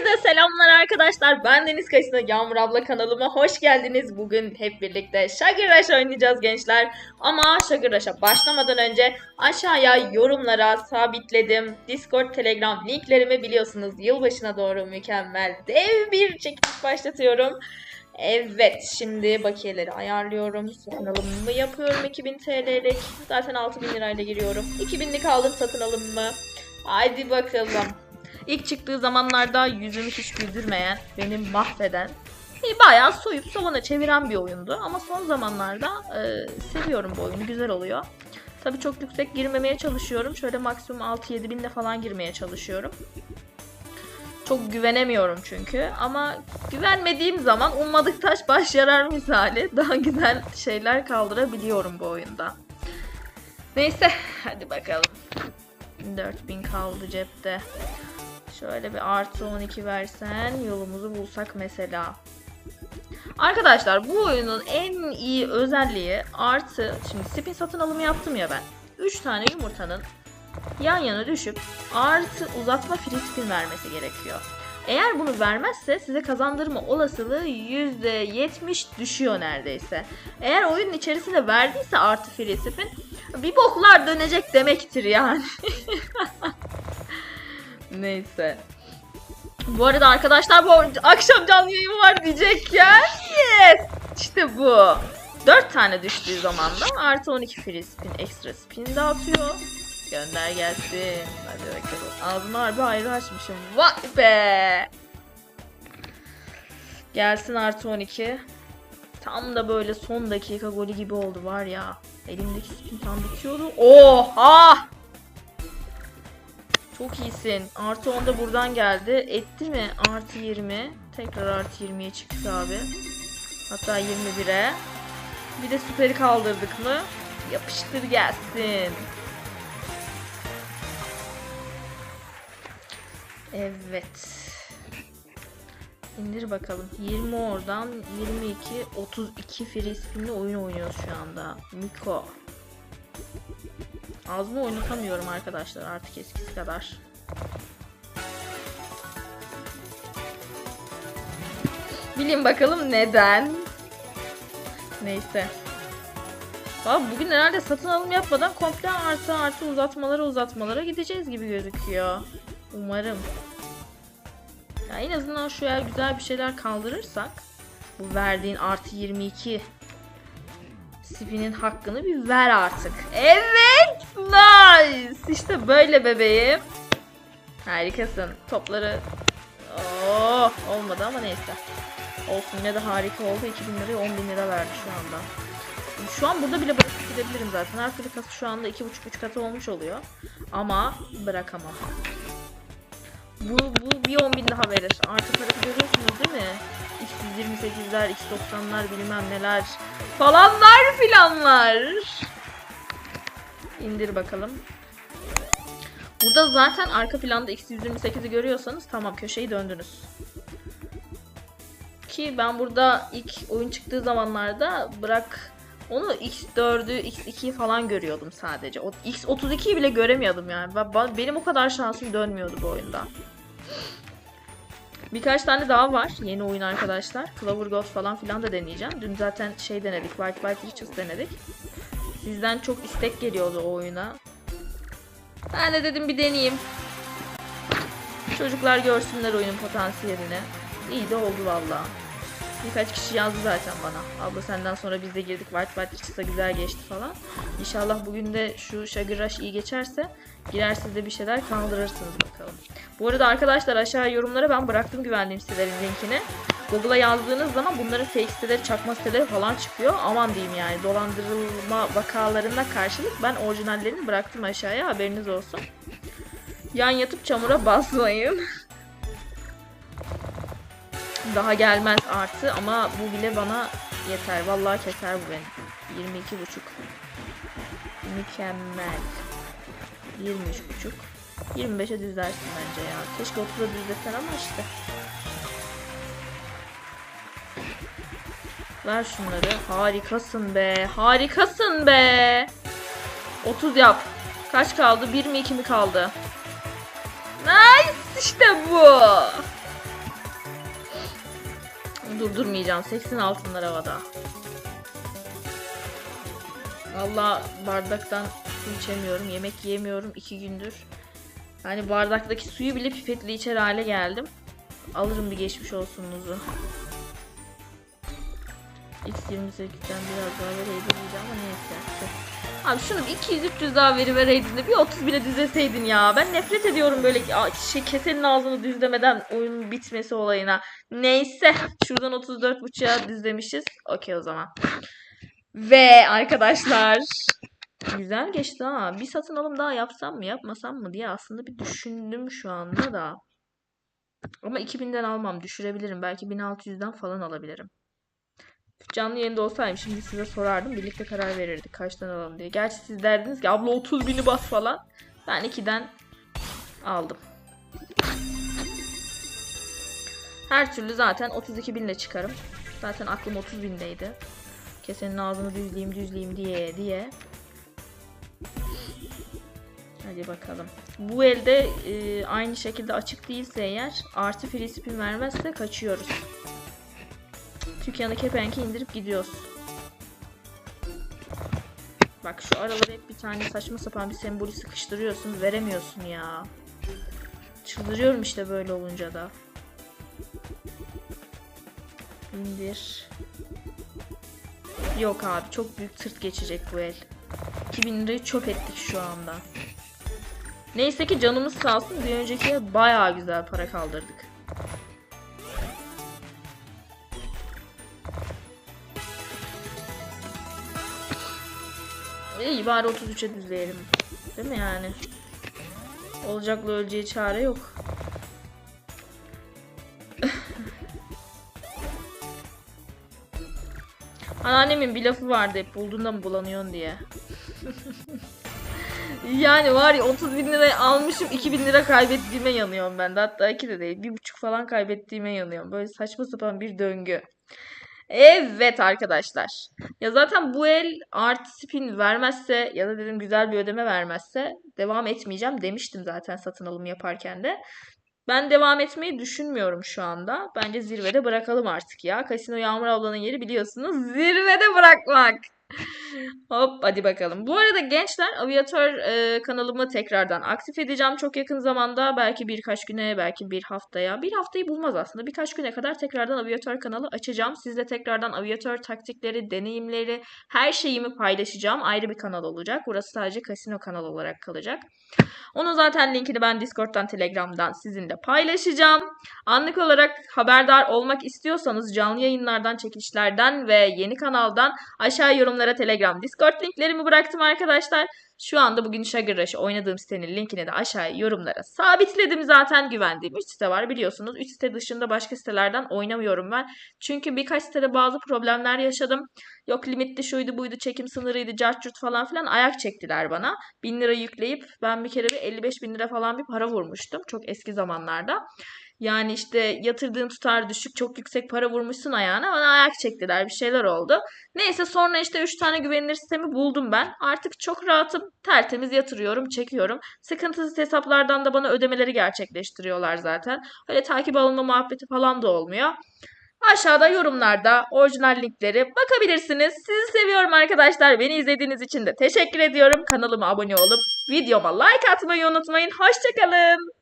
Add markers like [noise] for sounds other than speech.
Herkese selamlar arkadaşlar. Ben Deniz Kayısı'na Yağmur abla kanalıma hoş geldiniz. Bugün hep birlikte Sugar oynayacağız gençler. Ama Sugar başlamadan önce aşağıya yorumlara sabitledim. Discord, Telegram linklerimi biliyorsunuz. Yılbaşına doğru mükemmel dev bir çekiliş başlatıyorum. Evet şimdi bakiyeleri ayarlıyorum. Satın alımımı yapıyorum 2000 TL'lik. Zaten 6000 lirayla giriyorum. 2000'lik aldım satın alımımı. Haydi bakalım. İlk çıktığı zamanlarda yüzümü hiç güldürmeyen, beni mahveden, e, bayağı soyup savana çeviren bir oyundu. Ama son zamanlarda e, seviyorum bu oyunu, güzel oluyor. Tabii çok yüksek girmemeye çalışıyorum. Şöyle maksimum 6-7 binle falan girmeye çalışıyorum. Çok güvenemiyorum çünkü. Ama güvenmediğim zaman ummadık taş baş yarar misali daha güzel şeyler kaldırabiliyorum bu oyunda. Neyse hadi bakalım. 4000 kaldı cepte. Şöyle bir artı 12 versen yolumuzu bulsak mesela. Arkadaşlar bu oyunun en iyi özelliği artı şimdi spin satın alımı yaptım ya ben. 3 tane yumurtanın yan yana düşüp artı uzatma free spin vermesi gerekiyor. Eğer bunu vermezse size kazandırma olasılığı %70 düşüyor neredeyse. Eğer oyunun içerisinde verdiyse artı free spin bir boklar dönecek demektir yani. [laughs] Neyse. Bu arada arkadaşlar bu akşam canlı yayın var diyecekken yes işte bu. 4 tane düştüğü zaman da artı 12 free spin ekstra spin dağıtıyor. Gönder gelsin. Hadi bakalım. Ağzımı harbi ayrı açmışım. Vay be. Gelsin artı 12. Tam da böyle son dakika golü gibi oldu var ya. Elimdeki spin tam bitiyordu. Oha! Çok iyisin. Artı 10 da buradan geldi. Etti mi? Artı 20. Tekrar artı 20'ye çıktık abi. Hatta 21'e. Bir de süperi kaldırdık mı? Yapıştır gelsin. Evet. İndir bakalım. 20 oradan 22 32 free oyun oynuyoruz şu anda. Miko. Ağzımı oynatamıyorum arkadaşlar artık eskisi kadar. Bilin bakalım neden. Neyse. Abi bugün herhalde satın alım yapmadan komple artı artı uzatmalara uzatmalara gideceğiz gibi gözüküyor. Umarım. Ya en azından şuraya güzel bir şeyler kaldırırsak bu verdiğin artı 22 spinin hakkını bir ver artık. Evet! Nice! İşte böyle bebeğim. Harikasın. Topları Oh, olmadı ama neyse. Olsun yine de harika oldu. 2000 liraya 10 bin lira verdi şu anda. Şu an burada bile bırakıp gidebilirim zaten. Her türlü katı şu anda 2,5-3 katı olmuş oluyor. Ama bırakamam. Bu, bu bir 10 bin daha verir. Artı tarafı görüyorsunuz değil mi? X128'ler, X90'lar bilmem neler. Falanlar filanlar. İndir bakalım. Burada zaten arka planda X128'i görüyorsanız tamam köşeyi döndünüz. Ki ben burada ilk oyun çıktığı zamanlarda bırak onu X4'ü, X2'yi falan görüyordum sadece. O X32'yi bile göremiyordum yani. Ben- Benim o kadar şansım dönmüyordu bu oyunda. Birkaç tane daha var yeni oyun arkadaşlar. Clover Gold falan filan da deneyeceğim. Dün zaten şey denedik, White White Riches denedik. Sizden çok istek geliyordu o oyuna. Ben de dedim bir deneyeyim. Çocuklar görsünler oyunun potansiyelini. İyi de oldu valla. Birkaç kişi yazdı zaten bana. Abla senden sonra biz de girdik White White Richers'a güzel geçti falan. İnşallah bugün de şu Sugar iyi geçerse girer siz de bir şeyler kaldırırsınız bakalım. Bu arada arkadaşlar aşağı yorumlara ben bıraktım güvendiğim sitelerin linkini. Google'a yazdığınız zaman bunların fake siteleri, çakma siteleri falan çıkıyor. Aman diyeyim yani dolandırılma vakalarına karşılık ben orijinallerini bıraktım aşağıya haberiniz olsun. Yan yatıp çamura basmayın. [laughs] Daha gelmez artı ama bu bile bana yeter. Vallahi keser bu beni. 22 buçuk. Mükemmel. 23 buçuk. 25'e düzlersin bence ya. Keşke 30'a düzlesen ama işte. Ver şunları. Harikasın be. Harikasın be. 30 yap. Kaç kaldı? 1 mi 2 mi kaldı? Nice işte bu. Durdurmayacağım. Seksin altınlar havada. Valla bardaktan su içemiyorum. Yemek yiyemiyorum iki gündür. Yani bardaktaki suyu bile pipetle içer hale geldim. Alırım bir geçmiş olsunuzu. X28'den biraz daha vereydim ama neyse. Abi şunu bir 200-300 daha veri vereydin de bir 30 bile düzleseydin ya. Ben nefret ediyorum böyle şey, kesenin ağzını düzlemeden oyunun bitmesi olayına. Neyse. Şuradan 34.5'a düzlemişiz. Okey o zaman. Ve arkadaşlar. Güzel geçti ha. Bir satın alım daha yapsam mı yapmasam mı diye aslında bir düşündüm şu anda da. Ama 2000'den almam. Düşürebilirim. Belki 1600'den falan alabilirim. Canlı yayında olsaydım şimdi size sorardım. Birlikte karar verirdik kaçtan alalım diye. Gerçi siz derdiniz ki abla 30 bini bas falan. Ben 2'den aldım. Her türlü zaten 32 binle çıkarım. Zaten aklım 30 bindeydi. Kesenin ağzını düzleyeyim düzleyeyim diye diye. Hadi bakalım. Bu elde e, aynı şekilde açık değilse eğer artı free spin vermezse kaçıyoruz. Dükkanı kepenki indirip gidiyoruz. Bak şu aralara hep bir tane saçma sapan bir sembolü sıkıştırıyorsun. Veremiyorsun ya. Çıldırıyorum işte böyle olunca da. İndir. Yok abi çok büyük tırt geçecek bu el. 2000 lirayı çöp ettik şu anda. Neyse ki canımız sağ olsun bir öncekiye bayağı güzel para kaldırdık. İyi bari 33'e düzleyelim. Değil mi yani? Olacakla öleceği çare yok. [laughs] Anneannemin bir lafı vardı hep bulduğunda mı bulanıyorsun diye. [laughs] yani var ya 30 bin lirayı almışım 2 bin lira kaybettiğime yanıyorum ben de. Hatta 2 de değil. bir buçuk falan kaybettiğime yanıyorum. Böyle saçma sapan bir döngü. Evet arkadaşlar. Ya zaten bu el artı spin vermezse ya da dedim güzel bir ödeme vermezse devam etmeyeceğim demiştim zaten satın alım yaparken de. Ben devam etmeyi düşünmüyorum şu anda. Bence zirvede bırakalım artık ya. Kasino Yağmur ablanın yeri biliyorsunuz. Zirvede bırakmak. Hop hadi bakalım. Bu arada gençler aviatör e, kanalımı tekrardan aktif edeceğim çok yakın zamanda. Belki birkaç güne belki bir haftaya. Bir haftayı bulmaz aslında. Birkaç güne kadar tekrardan aviatör kanalı açacağım. Sizle tekrardan aviatör taktikleri, deneyimleri, her şeyimi paylaşacağım. Ayrı bir kanal olacak. Burası sadece kasino kanalı olarak kalacak. Onun zaten linkini ben Discord'dan, Telegram'dan sizinle paylaşacağım. Anlık olarak haberdar olmak istiyorsanız canlı yayınlardan, çekilişlerden ve yeni kanaldan aşağı yorumlara Telegram, Discord linklerimi bıraktım arkadaşlar. Şu anda bugün Sugar Rush oynadığım sitenin linkini de aşağıya yorumlara sabitledim zaten güvendiğim 3 site var biliyorsunuz. 3 site dışında başka sitelerden oynamıyorum ben. Çünkü birkaç sitede bazı problemler yaşadım. Yok limitli şuydu buydu çekim sınırıydı cartçurt falan filan ayak çektiler bana. 1000 lira yükleyip ben bir kere bir 55 bin lira falan bir para vurmuştum. Çok eski zamanlarda. Yani işte yatırdığın tutar düşük çok yüksek para vurmuşsun ayağına bana ayak çektiler bir şeyler oldu. Neyse sonra işte 3 tane güvenilir sistemi buldum ben. Artık çok rahatım. Tertemiz yatırıyorum, çekiyorum. Sıkıntısız hesaplardan da bana ödemeleri gerçekleştiriyorlar zaten. Öyle takip alınma muhabbeti falan da olmuyor. Aşağıda yorumlarda orijinal linkleri bakabilirsiniz. Sizi seviyorum arkadaşlar. Beni izlediğiniz için de teşekkür ediyorum. Kanalıma abone olup videoma like atmayı unutmayın. Hoşçakalın.